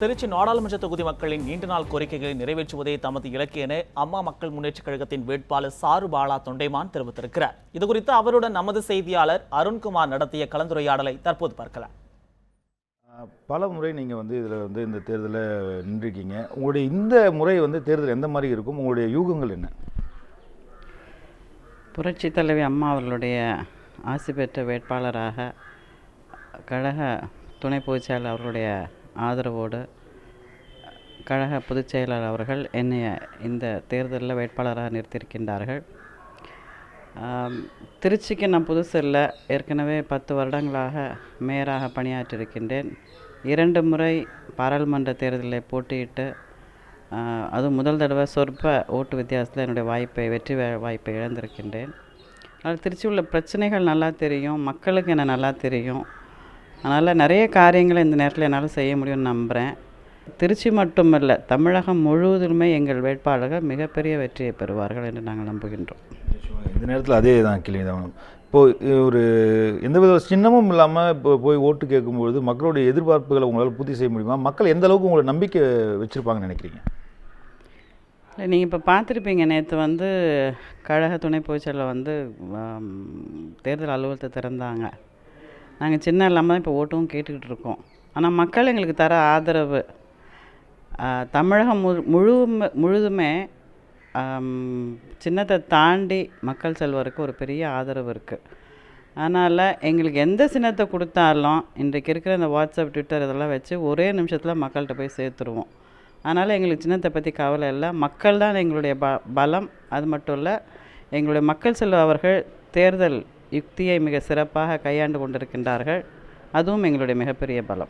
திருச்சி நாடாளுமன்ற தொகுதி மக்களின் நீண்ட நாள் கோரிக்கைகளை நிறைவேற்றுவதே தமது இலக்கு என அம்மா மக்கள் முன்னேற்றக் கழகத்தின் வேட்பாளர் சாரு பாலா தொண்டைமான் தெரிவித்திருக்கிறார். இதுகுறித்து அவருடன் நமது செய்தியாளர் அருண்குமார் நடத்திய கலந்துரையாடலை தற்போது பார்க்கலாம். பல முறை நீங்கள் வந்து இதில் வந்து இந்த தேர்தலில் நின்றுருக்கீங்க. உங்களுடைய இந்த முறை வந்து தேர்தல் எந்த மாதிரி இருக்கும்? உங்களுடைய யூகங்கள் என்ன? புரட்சி தலைவி அம்மா அவர்களுடைய ஆசி பெற்ற வேட்பாளராக கழக துணை பொதுச் செயலாளர் அவர்களுடைய ஆதரவோடு கழக பொதுச் செயலாளர் அவர்கள் என்னை இந்த தேர்தலில் வேட்பாளராக நிறுத்தியிருக்கின்றார்கள். திருச்சிக்கு நான் புதுசு இல்லை ஏற்கனவே பத்து வருடங்களாக மேயராக பணியாற்றியிருக்கின்றேன். இரண்டு முறை பாராளுமன்ற தேர்தலில் போட்டியிட்டு அது அதுவும் முதல் தடவை சொற்ப ஓட்டு வித்தியாசத்தில் என்னுடைய வாய்ப்பை வெற்றி வாய்ப்பை இழந்திருக்கின்றேன். அதனால் திருச்சி உள்ள பிரச்சனைகள் நல்லா தெரியும் மக்களுக்கு என்ன நல்லா தெரியும் அதனால் நிறைய காரியங்களை இந்த நேரத்தில் என்னால் செய்ய முடியும்னு நம்புகிறேன் திருச்சி மட்டுமல்ல தமிழகம் முழுவதுமே எங்கள் வேட்பாளர்கள் மிகப்பெரிய வெற்றியை பெறுவார்கள் என்று நாங்கள் நம்புகின்றோம். இந்த நேரத்தில் அதே தான் கேள்வி தான் இப்போது ஒரு எந்தவித சின்னமும் இல்லாமல் இப்போ போய் ஓட்டு கேட்கும்பொழுது மக்களுடைய எதிர்பார்ப்புகளை உங்களால் பூர்த்தி செய்ய முடியுமா? மக்கள் எந்த அளவுக்கு உங்களை நம்பிக்கை வச்சுருப்பாங்கன்னு நினைக்கிறீங்க? இல்லை நீங்கள் இப்போ பார்த்துருப்பீங்க நேற்று வந்து கழக துணை பொதுச்செயலர் வந்து தேர்தல் அலுவலகத்தை திறந்தாங்க. நாங்கள் சின்ன இல்லாமல் தான் இப்போ ஓட்டும் கேட்டுக்கிட்டு இருக்கோம். ஆனால் மக்கள் எங்களுக்கு தர ஆதரவு தமிழகம் முழு முழுதுமே சின்னத்தை தாண்டி மக்கள் செல்வருக்கு ஒரு பெரிய ஆதரவு இருக்குது அதனால் எங்களுக்கு எந்த சின்னத்தை கொடுத்தாலும் இன்றைக்கு இருக்கிற இந்த வாட்ஸ்அப் ட்விட்டர் இதெல்லாம் வச்சு ஒரே நிமிஷத்தில் மக்கள்கிட்ட போய் சேர்த்துருவோம். அதனால் எங்களுக்கு சின்னத்தை பற்றி கவலை இல்லை. மக்கள் தான் எங்களுடைய ப பலம். அது மட்டும் இல்லை எங்களுடைய மக்கள் செல்வ அவர்கள் தேர்தல் யுக்தியை மிக சிறப்பாக கையாண்டு கொண்டிருக்கின்றார்கள். அதுவும் எங்களுடைய மிகப்பெரிய பலம்.